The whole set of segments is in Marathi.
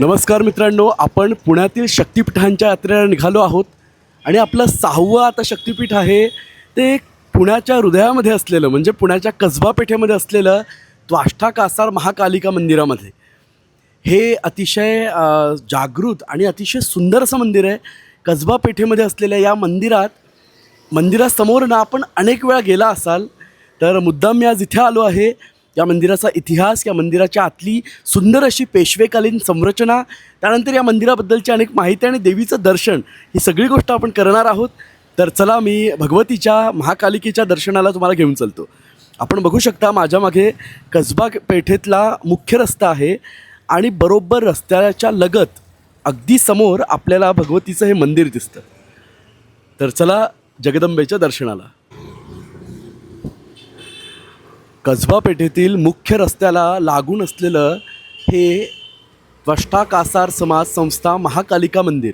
नमस्कार मित्रांनो आपण पुण्यातील शक्तिपीठांच्या यात्रेला निघालो आहोत आणि आपलं सहावं आता शक्तिपीठ आहे ते पुण्याच्या हृदयामध्ये असलेलं म्हणजे पुण्याच्या कसबा पेठेमध्ये असलेलं त्वाष्ठा कासार महाकालिका मंदिरामध्ये. हे अतिशय जागृत आणि अतिशय सुंदर असं मंदिर आहे. कसबा पेठेमध्ये असलेल्या या मंदिरात मंदिरासमोर ना आपण अनेक वेळा गेला असाल तर मुद्दाम मी आज इथे आलो आहे. या मंदिराचा इतिहास या मंदिराच्या आतली सुंदर अशी पेशवेकालीन संरचना त्यानंतर या मंदिराबद्दलची अनेक माहिती आणि देवीचं दर्शन ही सगळी गोष्ट आपण करणार आहोत. तर चला मी भगवतीच्या महाकालिकेच्या दर्शनाला तुम्हाला घेऊन चालतो. आपण बघू शकता माझ्या मागे कसबा पेठेतला मुख्य रस्ता आहे आणि बरोबर रस्त्याच्या लगत अगदी समोर आपल्याला भगवतीचं हे मंदिर दिसतं. तर चला जगदंबेच्या दर्शनाला. कसबा पेठेतील मुख्य रस्त्याला लागून असलेलं हे त्वष्टा कासार समाज संस्था महाकालिका मंदिर.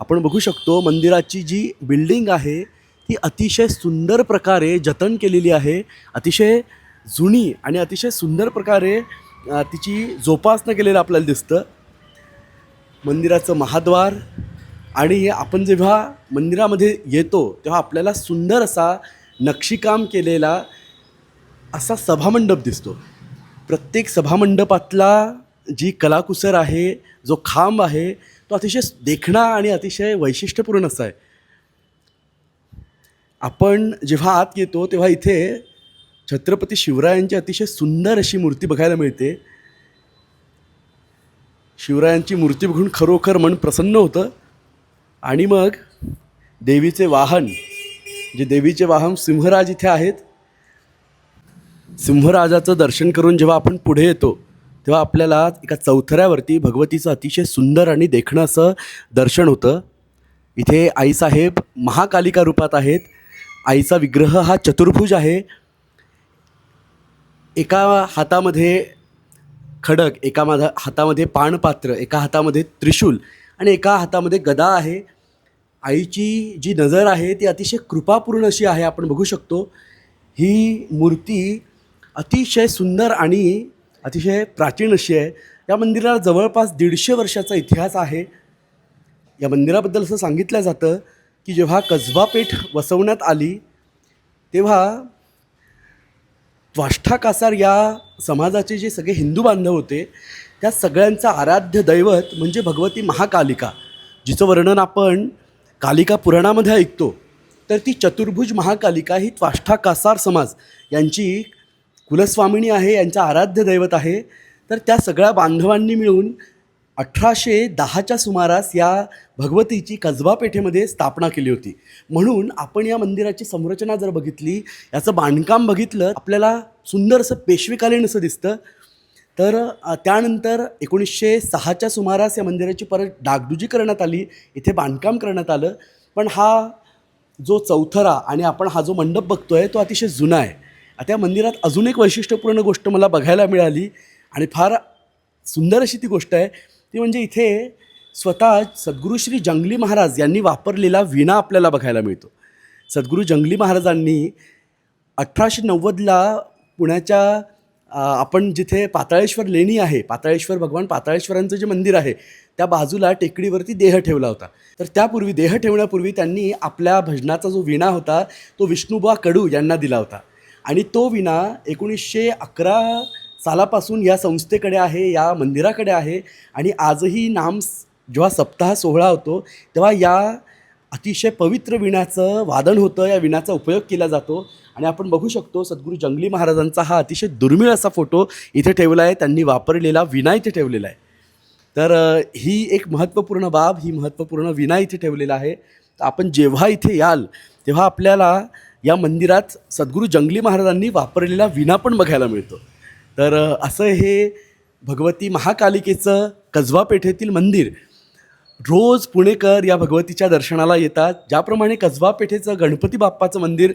आपण बघू शकतो मंदिराची जी बिल्डिंग आहे ती अतिशय सुंदर प्रकारे जतन केलेली आहे. अतिशय जुनी आणि अतिशय सुंदर प्रकारे तिची जोपासना केलेलं आपल्याला दिसतं. मंदिराचं महाद्वार आणि आपण जेव्हा मंदिरामध्ये येतो तेव्हा आपल्याला सुंदर असा नक्षीकाम केलेला असा सभामंडप दिसतो. प्रत्येक सभामंडपातला जी कलाकुसर आहे जो खांब आहे तो अतिशय देखणा आणि अतिशय वैशिष्ट्यपूर्ण असा आहे. आपण जेव्हा आत येतो तेव्हा इथे छत्रपती शिवरायांची अतिशय सुंदर अशी मूर्ती बघायला मिळते. शिवरायांची मूर्ती बघून खरोखर मन प्रसन्न होतं. आणि मग देवीचे वाहन जे देवीचे वाहन सिंहराज इथे आहेत सिंहराजाचं दर्शन करून जेव्हा आपण पुढे येतो तेव्हा आपल्याला एका चौथऱ्यावरती भगवतीचं अतिशय सुंदर आणि देखणं असं दर्शन होतं. इथे आईसाहेब महाकालिका रूपात आहेत. आईचा विग्रह हा चतुर्भुज आहे. एका हातामध्ये खडक एका माझा हातामध्ये पाणपात्र एका हातामध्ये त्रिशूल आणि एका हातामध्ये गदा आहे. आईची जी नजर आहे ती अतिशय कृपापूर्ण अशी आहे आपण बघू शकतो. ही मूर्ती अतिशय सुंदर आणि अतिशय प्राचीन अशी आहे. या मंदिराला जवळपास दीडशे वर्षाचा इतिहास आहे. या मंदिराबद्दल असं सांगितलं जातं की जेव्हा कसबा पेठ वसवण्यात आली तेव्हा त्वाष्टा कासार या समाजाचे जे सगळे हिंदू बांधव होते त्या सगळ्यांचं आराध्य दैवत म्हणजे भगवती महाकालिका जिचं वर्णन आपण कालिका पुराणामध्ये ऐकतो. तर ती चतुर्भुज महाकालिका ही त्वाष्ठा कासार समाज यांची कुलस्वामिनी आहे यांचं आराध्य दैवत आहे. तर त्या सगळ्या बांधवांनी मिळून अठराशे दहाच्या सुमारास या भगवतीची कसबा पेठेमध्ये स्थापना केली होती. म्हणून आपण या मंदिराची संरचना जर बघितली याचं बांधकाम बघितलं आपल्याला सुंदर असं पेशवेकालीन असं दिसतं. तर त्यानंतर एकोणीसशे सहाच्या सुमारास या मंदिराची परत डागडुजी करण्यात आली इथे बांधकाम करण्यात आलं. पण हा जो चौथरा आणि आपण हा जो मंडप बघतोय तो अतिशय जुना आहे. आता मंदिरात अजून एक वैशिष्ट्यपूर्ण गोष्ट मला बघायला मिळाली आणि फार सुंदर अशी ती गोष्ट आहे. ती म्हणजे इथे स्वतः सद्गुरू श्री जंगली महाराज यांनी वापरलेला विणा आपल्याला बघायला मिळतो. सद्गुरू जंगली महाराजांनी अठराशे नव्वदला पुण्याच्या आपण जिथे पाताळेश्वर लेणी आहे पाताळेश्वर भगवान पाताळेश्वरांचं जे मंदिर आहे त्या बाजूला टेकडीवरती देह ठेवला होता. तर त्यापूर्वी देह ठेवण्यापूर्वी त्यांनी आपल्या भजनाचा जो विणा होता तो विष्णुबा कडू यांना दिला होता. आणि तो विणा एकोणीसशे अकरा सालापासून या संस्थेकडे आहे या मंदिराकडे आहे आणि आजही नाम जेव्हा सप्ताह सोहळा होतो तेव्हा या अतिशय पवित्र विण्याचं वादन होतं या विण्याचा उपयोग केला जातो आणि आपण बघू शकतो सद्गुरू जंगली महाराजांचा हा अतिशय दुर्मिळ असा फोटो इथे ठेवला आहे त्यांनी वापरलेला विणा इथे ठेवलेला आहे. तर ही एक महत्त्वपूर्ण बाब ही महत्त्वपूर्ण विणा इथे ठेवलेला आहे. तर आपण जेव्हा इथे याल तेव्हा आपल्याला या मंदिरात सद्गुरू जंगली महाराजांनी वापरलेला विना पण बघायला मिळतो. तर असं हे भगवती महाकालिकेचं कसबा पेठेतील मंदिर रोज पुणेकर या भगवतीच्या दर्शनाला येतात. ज्याप्रमाणे कसबा पेठेचं गणपती बाप्पाचं मंदिर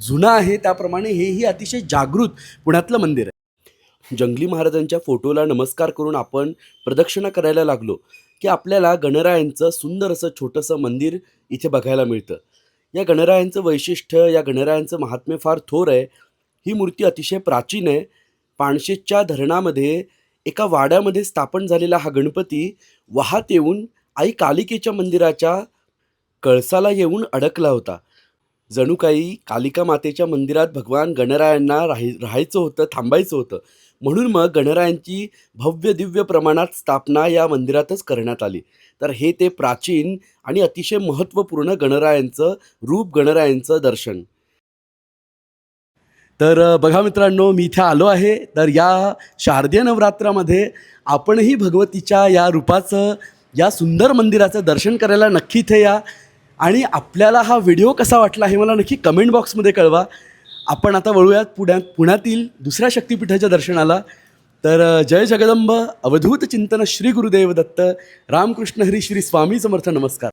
जुनं आहे त्याप्रमाणे हेही अतिशय जागृत पुण्यातलं मंदिर आहे. जंगली महाराजांच्या फोटोला नमस्कार करून आपण प्रदक्षिणा करायला लागलो की आपल्याला गणरायांचं सुंदर असं छोटंसं मंदिर इथे बघायला मिळतं. या गणरायांचं वैशिष्ट्य या गणरायांचं महात्म्य फार थोर आहे. ही मूर्ती अतिशय प्राचीन आहे. पाणशेतच्या धरणामध्ये एका वाड्यामध्ये स्थापन झालेला हा गणपती वाहत येऊन आई कालिकेच्या मंदिराच्या कळसाला येऊन अडकला होता. जणू काही कालिका मातेच्या मंदिरात भगवान गणरायांना राहाय राहायचं होतं थांबायचं होतं. म्हणून मग गणरायांची भव्य दिव्य प्रमाणात स्थापना या मंदिरातच करण्यात आली. तर हे ते प्राचीन आणि अतिशय महत्त्वपूर्ण गणरायांचं रूप गणरायांचं दर्शन. तर बघा मित्रांनो मी इथे आलो आहे. तर या शारदीय नवरात्रामध्ये आपणही भगवतीच्या या रूपाचं या सुंदर मंदिराचं दर्शन करायला नक्की इथे या. आणि आपल्याला हा व्हिडिओ कसा वाटला हे मला नक्की कमेंट बॉक्समध्ये कळवा. आपण आता वळूयात पुण्यात पुण्यातील दुसऱ्या शक्तिपीठाच्या दर्शनाला. तर जय जगदंब अवधूत चिंतन श्री गुरुदेव दत्त रामकृष्ण हरी श्री स्वामी समर्थ नमस्कार.